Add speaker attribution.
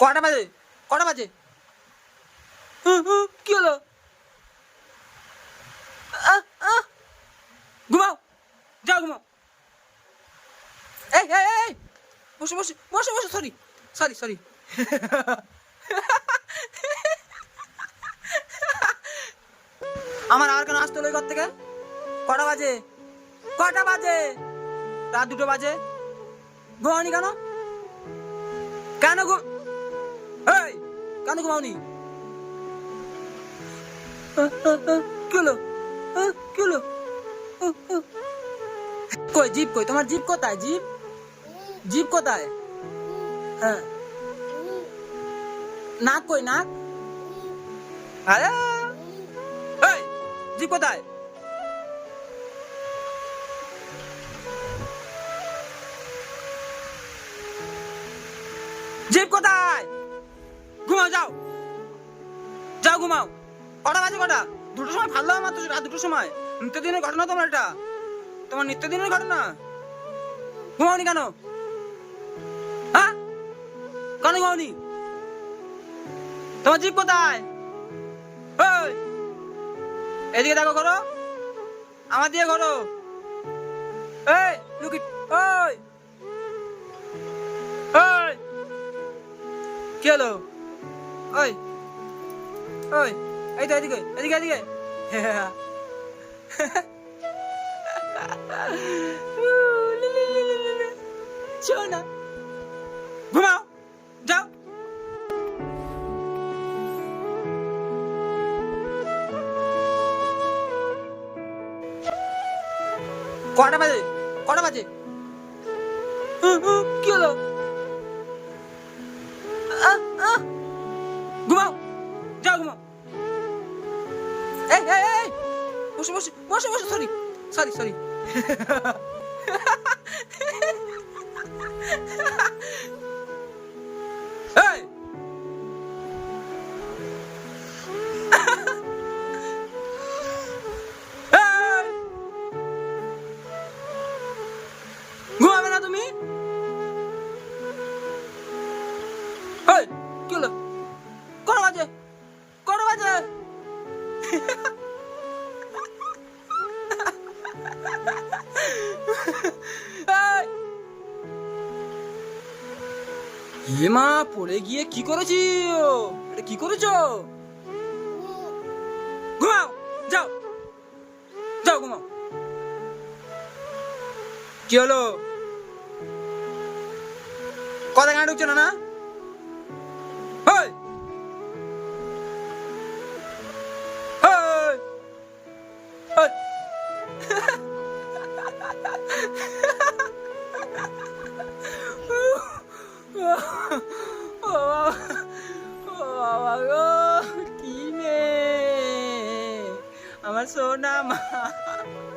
Speaker 1: কটা বাজে? কটা বাজে? কি হলো। ঘুমাও। যাও, ঘুমাও। এই এই এই। বসে বসে বসে বসে সরি সরি সরি আমার আর কেন আসতে হলো ঘর থেকে? কটা বাজে? কটা বাজে? রাত দুটো বাজে। ঘুমাওনি কেন? কেন ঘুম এই, কেন ঘুমাওনি? কি হলো? কি হলো। কই জিপ কই? তোমার জিপ কোথায়? জিপ জিপ কোথায়? হ্যাঁ। নাক কই, নাক? আরে! এই জিপ কোথায়? জিপ কোথায়? ঘুমাও, যাও। যাও, ঘুমাও। কটা বাজে কটা? দুটো সময় ভালো আমার তো রাত দুটোর সময়। নিত্যদিনের ঘটনা তোমার এটা। তোমার নিত্যদিনের ঘটনা? ঘুমাওনি কেন? হ্যাঁ? কেন ঘুমাওনি? তোমার জিপ কোথায়? ওই! এদিকে দেখো করো। আমার দিয়ে করো। এই, লুকি, ওই! ওই! কি হলো? ওই ওই এই তো এদিকে এদিকে এদিকে। শোনা ঘুমাও যাও। কটা বাজে? কটা বাজে? কি হলো? আহ, আহ। বসে বসে বসে বসে সরি সরি সরি এই এই! ঘুমাবে না তুমি এই এ মা, পড়ে গিয়ে কি করেছি? এটা কি করেছ? ঘুমাও, যাও। যাও, ঘুমাও। কি হলো? কথা গান ঢুকছো না না কি মেয়ে আমার সোনা মা